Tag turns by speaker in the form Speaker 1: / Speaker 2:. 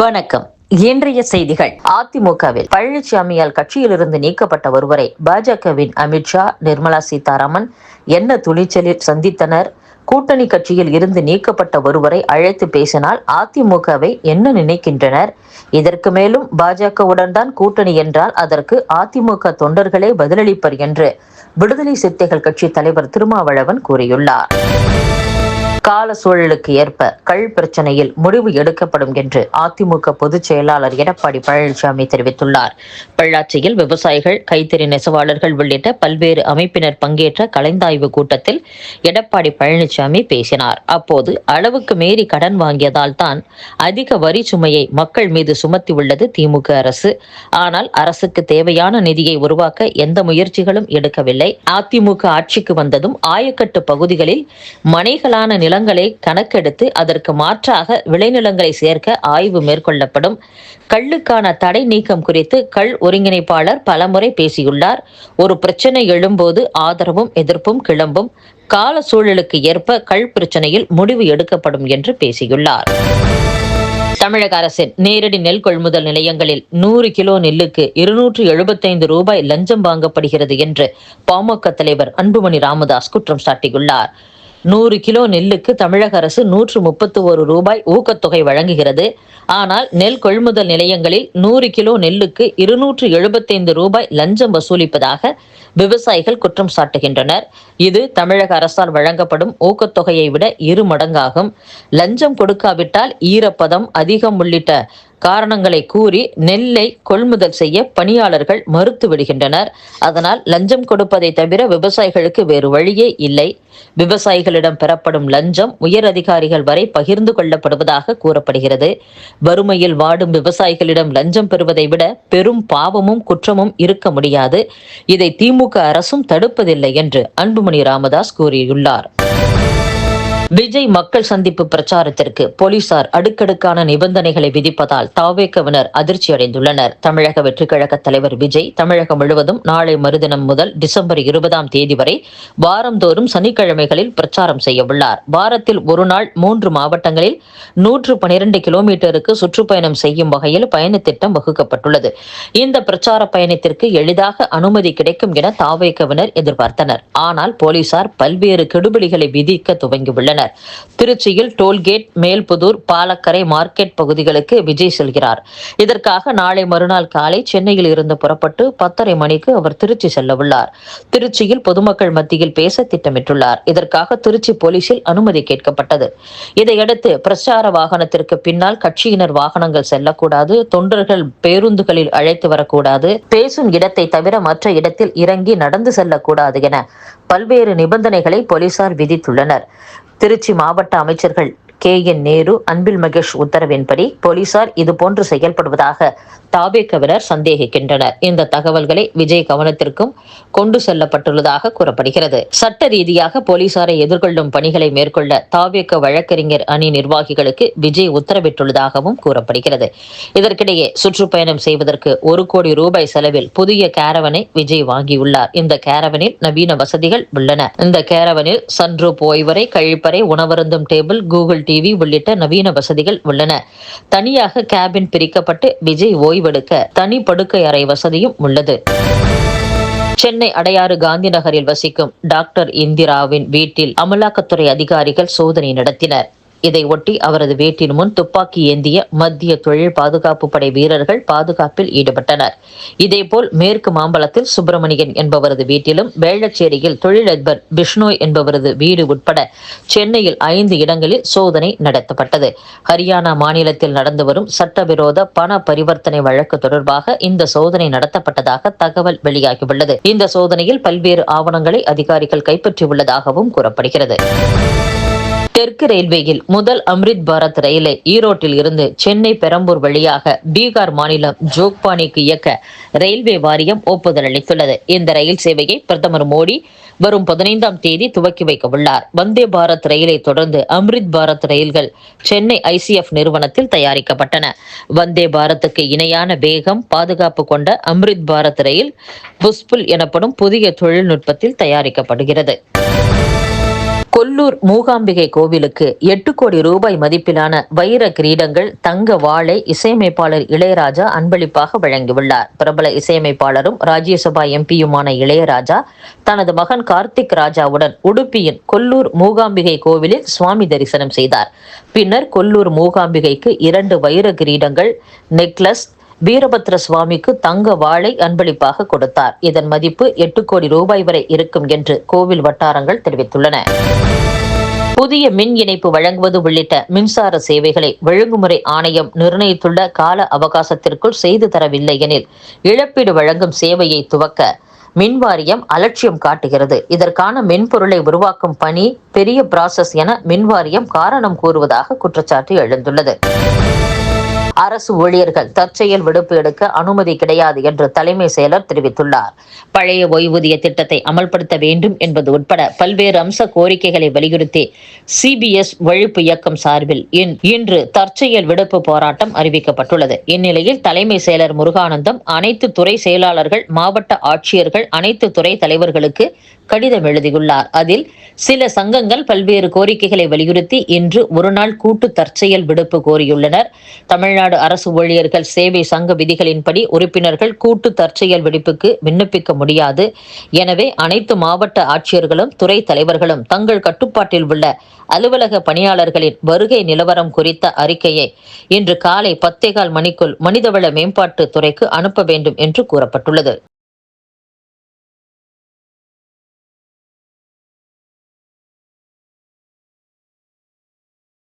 Speaker 1: வணக்கம் இன்றைய செய்திகள் அதிமுகவில் பழனிசாமியால் கட்சியிலிருந்து நீக்கப்பட்ட ஒருவரை பாஜகவின் அமித்ஷா நிர்மலா சீதாராமன் என்ன துணிச்சலில் சந்தித்தனர் கூட்டணி கட்சியில் இருந்து நீக்கப்பட்ட ஒருவரை அழைத்து பேசினால் அதிமுகவை என்ன நினைக்கின்றனர் இதற்கு மேலும் பாஜகவுடன் தான் கூட்டணி என்றால் அதற்கு அதிமுக தொண்டர்களே பதிலளிப்பர் என்று விடுதலை சிறுத்தைகள் கட்சி தலைவர் திருமாவளவன் கூறியுள்ளார் கால சூழலுக்கு ஏற்ப கள் பிரச்சனையில் முடிவு எடுக்கப்படும் என்று அதிமுக பொதுச் செயலாளர் எடப்பாடி பழனிசாமி தெரிவித்துள்ளார் பள்ளாச்சியில் விவசாயிகள் கைத்தறி நெசவாளர்கள் உள்ளிட்ட பல்வேறு அமைப்பினர் பங்கேற்ற கலைந்தாய்வு கூட்டத்தில் எடப்பாடி பழனிசாமி பேசினார் அப்போது அளவுக்கு மீறி கடன் வாங்கியதால் தான் அதிக வரி சுமையை மக்கள் மீது சுமத்தி உள்ளது திமுக அரசு ஆனால் அரசுக்கு தேவையான நிதியை உருவாக்க எந்த முயற்சிகளும் எடுக்கவில்லை அதிமுக ஆட்சிக்கு வந்ததும் ஆயக்கட்டு பகுதிகளில் மனைகளான நில நிலங்களை கணக்கெடுத்து அதற்கு மாற்றாக விளைநிலங்களை சேர்க்க ஆய்வு மேற்கொள்ளப்படும் கல்லுக்கான தடை நீக்கம் குறித்து கல் ஒருங்கிணைப்பாளர் பலமுறை பேசியுள்ளார் ஒரு பிரச்சனை எழும்போது ஆதரவும் எதிர்ப்பும் கிளம்பும் கால சூழலுக்கு ஏற்ப கல் பிரச்சனையில் முடிவு எடுக்கப்படும் என்று பேசியுள்ளார் தமிழக அரசின் நேரடி நெல் கொள்முதல் நிலையங்களில் நூறு கிலோ நெல்லுக்கு இருநூற்று எழுபத்தைந்து ரூபாய் லஞ்சம் வாங்கப்படுகிறது என்று பாமக தலைவர் அன்புமணி ராமதாஸ் குற்றம் சாட்டியுள்ளார் நூறு கிலோ நெல்லுக்கு தமிழக அரசு நூற்று முப்பத்து ஒரு ரூபாய் ஊக்கத்தொகை வழங்குகிறது ஆனால் நெல் கொள்முதல் நிலையங்களில் நூறு கிலோ நெல்லுக்கு இருநூற்று எழுபத்தைந்து ரூபாய் லஞ்சம் வசூலிப்பதாக விவசாயிகள் குற்றம் சாட்டுகின்றனர் இது தமிழக அரசால் வழங்கப்படும் ஊக்கத்தொகையை விட இரு மடங்காகும் லஞ்சம் கொடுக்காவிட்டால் ஈரப்பதம் அதிகம் உள்ளிட்ட காரணங்களை கூறி நெல்லை கொள்முதல் செய்ய பணியாளர்கள் மறுத்து விடுகின்றனர் அதனால் லஞ்சம் கொடுப்பதை தவிர விவசாயிகளுக்கு வேறு வழியே இல்லை விவசாயிகளிடம் பெறப்படும் லஞ்சம் உயர் அதிகாரிகள் வரை பகிர்ந்து கொள்ளப்படுவதாக கூறப்படுகிறது வறுமையில் வாடும் விவசாயிகளிடம் லஞ்சம் பெறுவதை விட பெரும் பாவமும் குற்றமும் இருக்க முடியாது இதை திமுக அரசும் தடுப்பதில்லை என்று அன்புமணி ராமதாஸ் கூறியுள்ளார் விஜய் மக்கள் சந்திப்பு பிரச்சாரத்திற்கு போலீசார் அடுக்கடுக்கான நிபந்தனைகளை விதிப்பதால் தாவேக்கவினர் அதிர்ச்சி அடைந்துள்ளனர் தமிழக வெற்றிக்கழக தலைவர் விஜய் தமிழகம் முழுவதும் நாளை மறுதினம் முதல் டிசம்பர் இருபதாம் தேதி வரை வாரந்தோறும் சனிக்கிழமைகளில் பிரச்சாரம் செய்ய உள்ளார் வாரத்தில் ஒருநாள் மூன்று மாவட்டங்களில் நூற்று பனிரெண்டு கிலோமீட்டருக்கு சுற்றுப்பயணம் செய்யும் வகையில் பயணத்திட்டம் வகுக்கப்பட்டுள்ளது இந்த பிரச்சார பயணத்திற்கு எளிதாக அனுமதி கிடைக்கும் என தாவேக்கவினர் எதிர்பார்த்தனர் ஆனால் போலீசார் பல்வேறு கெடுபிடிகளை விதிக்க துவங்கியுள்ளனர் பின்னர் திருச்சியில் டோல்கேட் மேல்புதூர் பாலக்கரை மார்க்கெட் பகுதிகளுக்கு விஜய் செல்கிறார் இதற்காக நாளை மறுநாள் காலை சென்னையில் இருந்து புறப்பட்டு பத்தரை மணிக்கு அவர் திருச்சி செல்ல உள்ளார் திருச்சியில் பொதுமக்கள் மத்தியில் பேச திட்டமிட்டுள்ளார் இதற்காக திருச்சி போலீசில் அனுமதி கேட்கப்பட்டது இதையடுத்து பிரச்சார வாகனத்திற்கு பின்னால் கட்சியினர் வாகனங்கள் செல்லக்கூடாது தொண்டர்கள் பேருந்துகளில் அழைத்து வரக்கூடாது பேசும் இடத்தை தவிர மற்ற இடத்தில் இறங்கி நடந்து செல்லக்கூடாது என பல்வேறு நிபந்தனைகளை போலீசார் விதித்துள்ளனர் திருச்சி மாவட்ட அமைச்சர்கள் கே என் நேரு அன்பில் மகேஷ் உத்தரவின்படி போலீசார் இதுபோன்று செயல்படுவதாக கவினர் சந்தேகிக்கின்றனர் இந்த தகவல்களை விஜய் கவனத்திற்கும் கொண்டு செல்லப்பட்டுள்ளதாக கூறப்படுகிறது சட்ட ரீதியாக போலீசாரை எதிர்கொள்ளும் பணிகளை மேற்கொள்ள தாபேக்க வழக்கறிஞர் அணி நிர்வாகிகளுக்கு விஜய் உத்தரவிட்டுள்ளதாகவும் கூறப்படுகிறது இதற்கிடையே சுற்றுப்பயணம் செய்வதற்கு ஒரு கோடி ரூபாய் செலவில் புதிய கேரவனை விஜய் வாங்கியுள்ளார் இந்த கேரவனில் நவீன வசதிகள் உள்ளன இந்த கேரவனில் சன்ரூப் ஓய்வரை கழிப்பறை உணவருந்தும் டேபிள் கூகுள் டி டிவி உள்ளிட்ட நவீன வசதிகள் உள்ளன தனியாக கேபின் பிரிக்கப்பட்டு விஜய் ஓய்வெடுக்க தனி படுக்கை அறை வசதியும் உள்ளது சென்னை அடையாறு காந்தி நகரில் வசிக்கும் டாக்டர் இந்திராவின் வீட்டில் அமலாக்கத்துறை அதிகாரிகள் சோதனை நடத்தினர் இதை ஒட்டி அவரது வீட்டின் முன் துப்பாக்கி ஏந்திய மத்திய தொழில் பாதுகாப்பு படை வீரர்கள் பாதுகாப்பில் ஈடுபட்டனர் இதேபோல் மேற்கு மாம்பலத்தில் சுப்பிரமணியன் என்பவரது வீட்டிலும் வேளச்சேரியில் தொழிலதிபர் பிஷ்ணோய் என்பவரது வீடு உட்பட சென்னையில் ஐந்து இடங்களில் சோதனை நடத்தப்பட்டது ஹரியானா மாநிலத்தில் நடந்து வரும் சட்டவிரோத பண பரிவர்த்தனை வழக்கு தொடர்பாக இந்த சோதனை நடத்தப்பட்டதாக தகவல் வெளியாகியுள்ளது இந்த சோதனையில் பல்வேறு ஆவணங்களை அதிகாரிகள் கைப்பற்றியுள்ளதாகவும் கூறப்படுகிறது தெற்கு ரயில்வேயில் முதல் அம்ரித் பாரத் ரயிலை ஈரோட்டில் இருந்து சென்னை பெரம்பூர் வழியாக பீகார் மாநிலம் ஜோக்பானிக்கு இயக்க ரயில்வே வாரியம் ஒப்புதல் அளித்துள்ளது இந்த ரயில் சேவையை பிரதமர் மோடி வரும் பதினைந்தாம் தேதி துவக்கி வைக்க உள்ளார் வந்தே பாரத் ரயிலை தொடர்ந்து அம்ரித் பாரத் ரயில்கள் சென்னை ஐசிஎஃப் நிறுவனத்தில் தயாரிக்கப்பட்டன வந்தே பாரத்துக்கு இணையான வேகம் பாதுகாப்பு கொண்ட அம்ரித் பாரத் ரயில் புஷ்புல் எனப்படும் புதிய தொழில்நுட்பத்தில் தயாரிக்கப்படுகிறது தொல்லூர் மூகாம்பிகை கோவிலுக்கு எட்டு கோடி ரூபாய் மதிப்பிலான வைர கிரீடங்கள் தங்க வாழை இசையமைப்பாளர் இளையராஜா அன்பளிப்பாக வழங்கியுள்ளார் பிரபல இசையமைப்பாளரும் ராஜ்யசபா எம்பியுமான இளையராஜா தனது மகன் கார்த்திக் ராஜாவுடன் உடுப்பியின் கொல்லூர் மூகாம்பிகை கோவிலில் சுவாமி தரிசனம் செய்தார் பின்னர் கொல்லூர் மூகாம்பிகைக்கு இரண்டு வைர கிரீடங்கள் நெக்லஸ் வீரபத்ர சுவாமிக்கு தங்க வாளை அன்பளிப்பாக கொடுத்தார் இதன் மதிப்பு எட்டு கோடி ரூபாய் வரை இருக்கும் என்று கோவில் வட்டாரங்கள் தெரிவித்துள்ளன புதிய மின் இணைப்பு வழங்குவது உள்ளிட்ட மின்சார சேவைகளை ஒழுங்குமுறை ஆணையம் நிர்ணயித்துள்ள கால அவகாசத்திற்குள் செய்து தரவில்லை எனில் இழப்பீடு வழங்கும் சேவையை துவக்க மின் வாரியம் அலட்சியம் காட்டுகிறது இதற்கான மென்பொருளை உருவாக்கும் பணி பெரிய ப்ராசஸ் என மின் வாரியம் காரணம் கூறுவதாக குற்றச்சாட்டு எழுந்துள்ளது அரசு ஊழியர்கள் தற்செயல் விடுப்பு எடுக்க அனுமதி கிடையாது என்று தலைமை செயலர் தெரிவித்துள்ளார் பழைய ஓய்வூதிய திட்டத்தை அமல்படுத்த வேண்டும் என்பது உட்பட பல்வேறு அம்ச கோரிக்கைகளை வலியுறுத்தி சிபிஎஸ் ஒழிப்பு இயக்கம் சார்பில் இன்று தற்செயல் விடுப்பு போராட்டம் அறிவிக்கப்பட்டுள்ளது இந்நிலையில் தலைமை செயலர் முருகானந்தம் அனைத்து துறை செயலாளர்கள் மாவட்ட ஆட்சியர்கள் அனைத்து துறை தலைவர்களுக்கு கடிதம் எழுதியுள்ளார் அதில் சில சங்கங்கள் பல்வேறு கோரிக்கைகளை வலியுறுத்தி இன்று ஒருநாள் கூட்டு தற்செயல் விடுப்பு கோரியுள்ளனர் தமிழ்நாடு தமிழ்நாடு அரசு ஊழியர்கள் சேவை சங்க விதிகளின்படி உறுப்பினர்கள் கூட்டு தற்செயல் வெடிப்புக்கு விண்ணப்பிக்க முடியாது எனவே அனைத்து மாவட்ட ஆட்சியர்களும் துறை தலைவர்களும் தங்கள் கட்டுப்பாட்டில் உள்ள அலுவலக பணியாளர்களின் வருகை நிலவரம் குறித்த அறிக்கையை இன்று காலை பத்தேகால் மணிக்குள் மனிதவள மேம்பாட்டு துறைக்கு அனுப்ப வேண்டும் என்று கூறப்பட்டுள்ளது